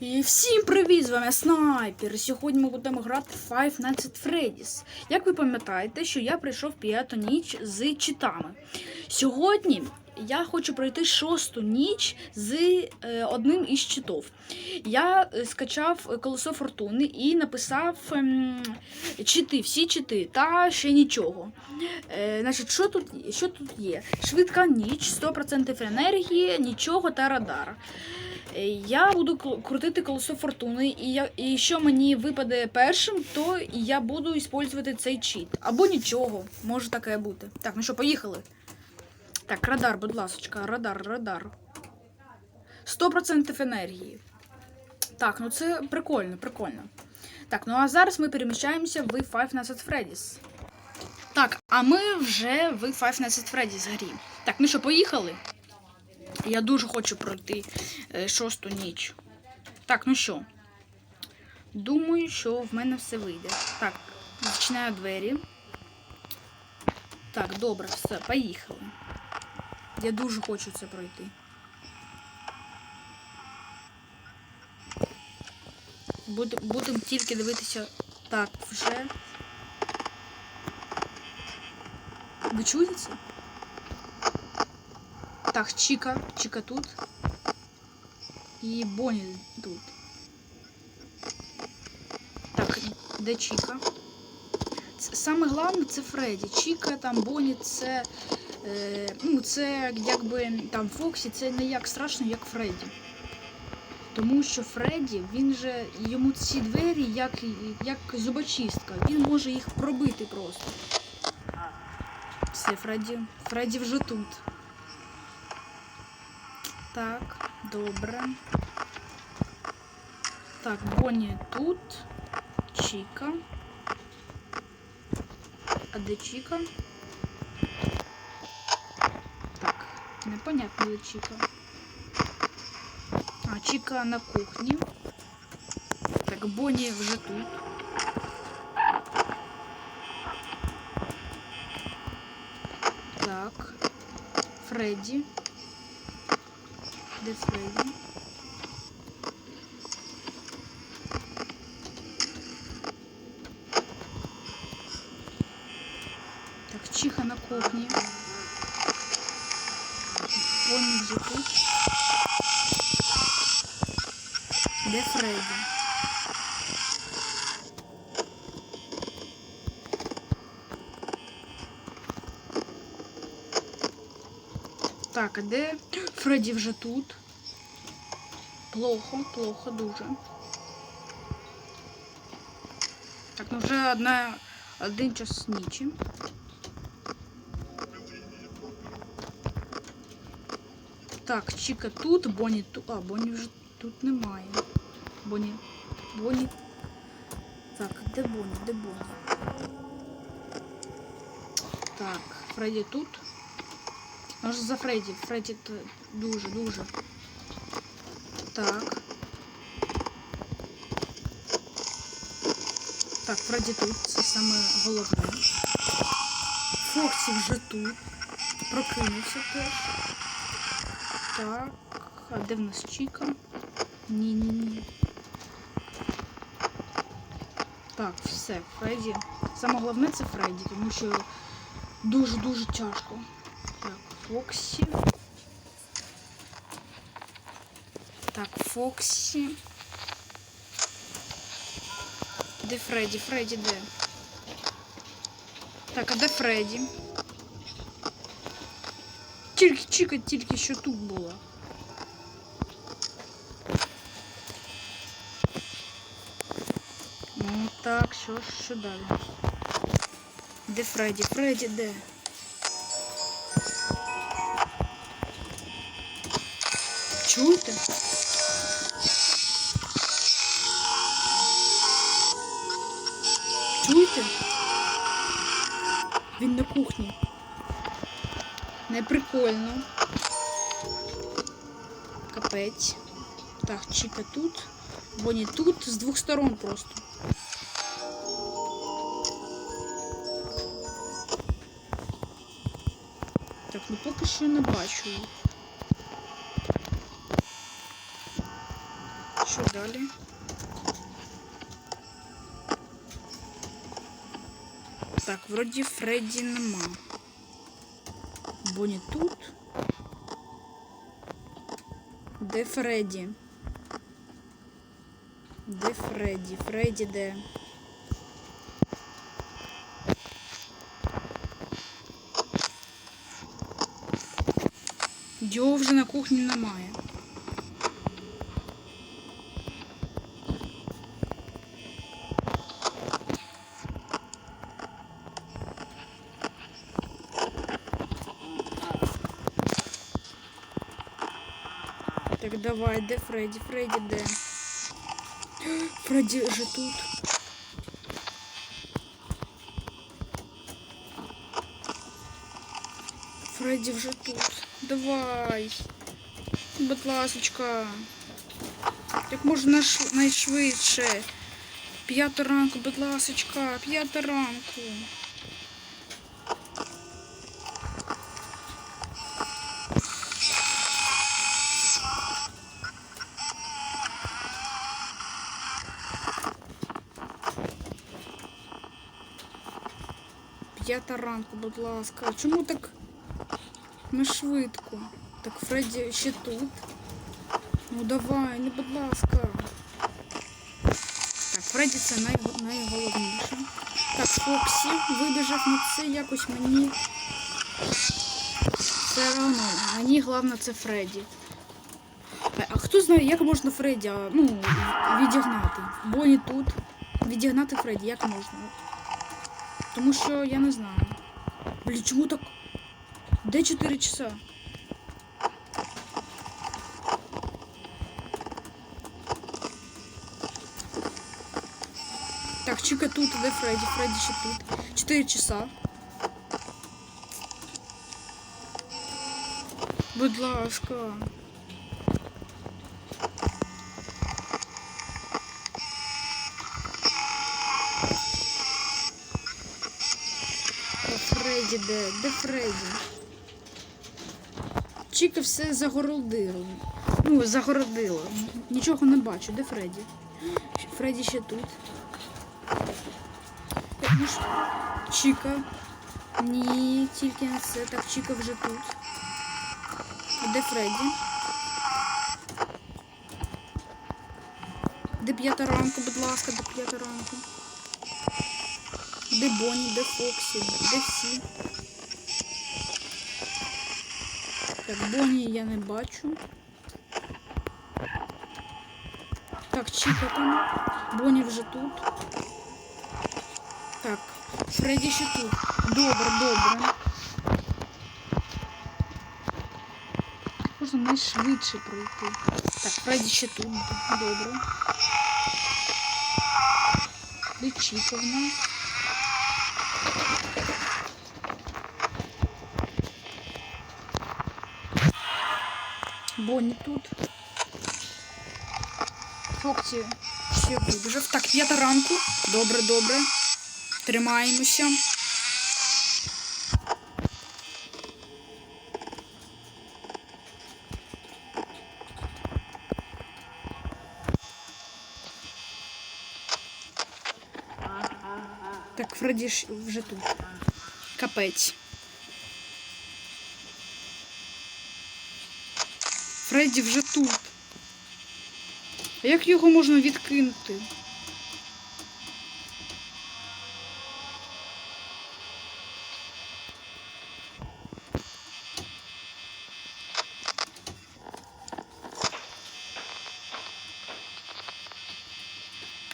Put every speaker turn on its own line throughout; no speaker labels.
І всім привіт! З вами Снайпер. Сьогодні ми будемо грати Five Nights at Freddy's. Як ви пам'ятаєте, що я прийшов п'яту ніч з читами. Сьогодні я хочу пройти шосту ніч з е, одним із читов. Я е, скачав колесо фортуни і написав ем, чити, всі чити, та ще нічого. Е, значить, що тут, що тут є? Швидка ніч, 100% енергії, нічого та радар. Е, Я буду крутити колесо фортуни, і, я, і що мені випаде першим, то я буду використовувати цей чіт. Або нічого, може таке бути. Так, ну що, поїхали. Так, радар, будь ласочка, радар, радар. 100% енергії. Так, ну це прикольно, прикольно. Так, ну а зараз ми переміщаємося в Five Nights at Freddy's. Так, а ми вже в Five Nights at Freddy's грі. Так, ну що, поїхали? Я дуже хочу пройти е, шосту ніч. Так, ну що? Думаю, що в мене все вийде. Так, зачиняю двері. Так, добре, все, поїхали. Я дуже хочу це пройти. Буд- Будемо тільки дивитися. Так, вже. Ви чуєте це? Так, Чіка. Чіка тут. І Бонні тут. Так, де Чіка? Саме головне це Фредді. Чіка, там Бонні це. Е, ну, це якби там Фоксі, це не як страшно, як Фредді. Тому що Фредді, він же йому ці двері як, як зубочистка. Він може їх пробити просто. Все, Фредді. Фредді вже тут. Так, добре. Так, Бонні тут. Чіка. А де Чіка? Так, непонятно, де Чіка. А, Чіка на кухні. Так, Бонні вже тут. Так. Фредді. Де Фредді? Так, Чиха на кухні. Бонні вже тут. Де Фредді? Так, а де Фредді вже тут? Плохо, плохо дуже. Так, ну вже одна, один час нічі. Так, Чіка тут, Бонні тут. А, Бонні вже тут немає. Бонні. Бонні. Так, де Бонні? Де Бонні? Так, Фредді тут. Може за Фредді. Фредді т- дуже, дуже. Так. Так, Фредді тут, це саме головне. Фоксі вже тут. Прокинувся теж. Так. А де в нас Чіка? Ні-ні-ні. Так, все, Фредді. Саме головне це Фредді, тому що дуже-дуже тяжко. Так, Фоксі. Так, Фоксі. Де Фредді? Фредді де? Так, а де Фредді? Тільки Чіка тільки що тут була. Ну так, що, ж, що далі? Де Фредді? Фредді де? Чуєте? Чуєте? Він на кухні. Не прикольно. Капець. Так, Чіка тут. Бонні тут з двох сторон просто. Так, ну поки що не бачу. Що далі? Так, вроді Фредді нема. Бонні тут. Де Фредді? Де Фредді? Фредді де? Його вже на кухні немає. Так, давай, де Фредді? Фредді де? Фредді вже тут. Фредді вже тут. Давай. Будь ласочка. Як можна найшвидше. П'ята ранку, будь ласочка, п'ята ранку. П'ята ранку, будь ласка. Чому так ми швидко? Так, Фредді ще тут. Ну давай, ну будь ласка. Так, Фредді це най... найголовніше. Так, Фоксі вибіжав на це якось мені. Все одно. Мені головне це Фредді. А, а хто знає, як можна Фредді ну, відігнати? Бонні тут. Відігнати Фредді, як можна? Тому що я не знаю. Блін, чому так? Де 4 часа? Так, Чика тут, де Фредді? Фредді ще тут. 4 часа. Будь ласка. Де? Де Фредді? Чіка все загородило. Ну, загородило. Нічого не бачу. Де Фредді? Фредді ще тут. Ну Чіка. Ні, тільки не це. Так, Чіка вже тут. А де Фредді? Де п'ята ранку, будь ласка, де п'ята ранку. Де Бонні, де Фоксі, де всі. Так, Бонні я не бачу. Так, Чіка там. Бонні вже тут. Так, Фредді ще тут. Добре, добре. Можна найшвидше пройти. Так, Фредді ще тут. Добре. Де Чіка в нас? Бонні тут. Фоксі ще вибіжав. Так, п'ята ранку. Добре, добре. Тримаємося. Так, Фредді вже тут. Капець. Фредді вже тут. А як його можна відкинути?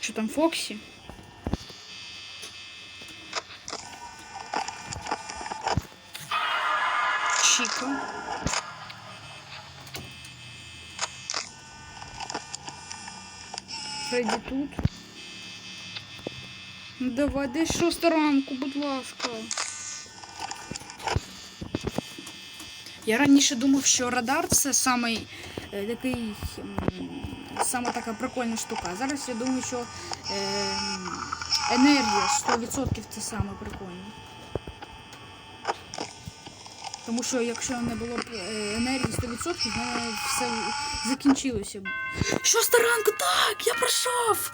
Що там Фоксі? Фредді тут. Ну давай, десь шоста ранку, будь ласка. Я раніше думав, що радар це самий е, такий сама така прикольна штука. Зараз я думаю, що е, енергія 100% це саме прикольне. Тому що якщо не було б е, енергії 100%, в мене все закінчилося. Шоста ранку, так, я пройшов!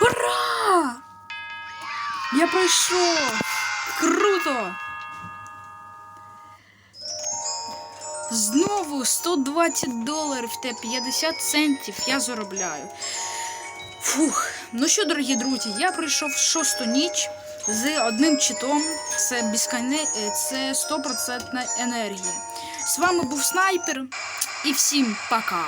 Ура! Я пройшов! Круто! Знову 120 доларів та 50 центів я заробляю. Фух. Ну що, дорогі друзі, я пройшов шосту ніч з одним читом. Це безконе... е, це 100% енергія. З вами був снайпер і всім пока.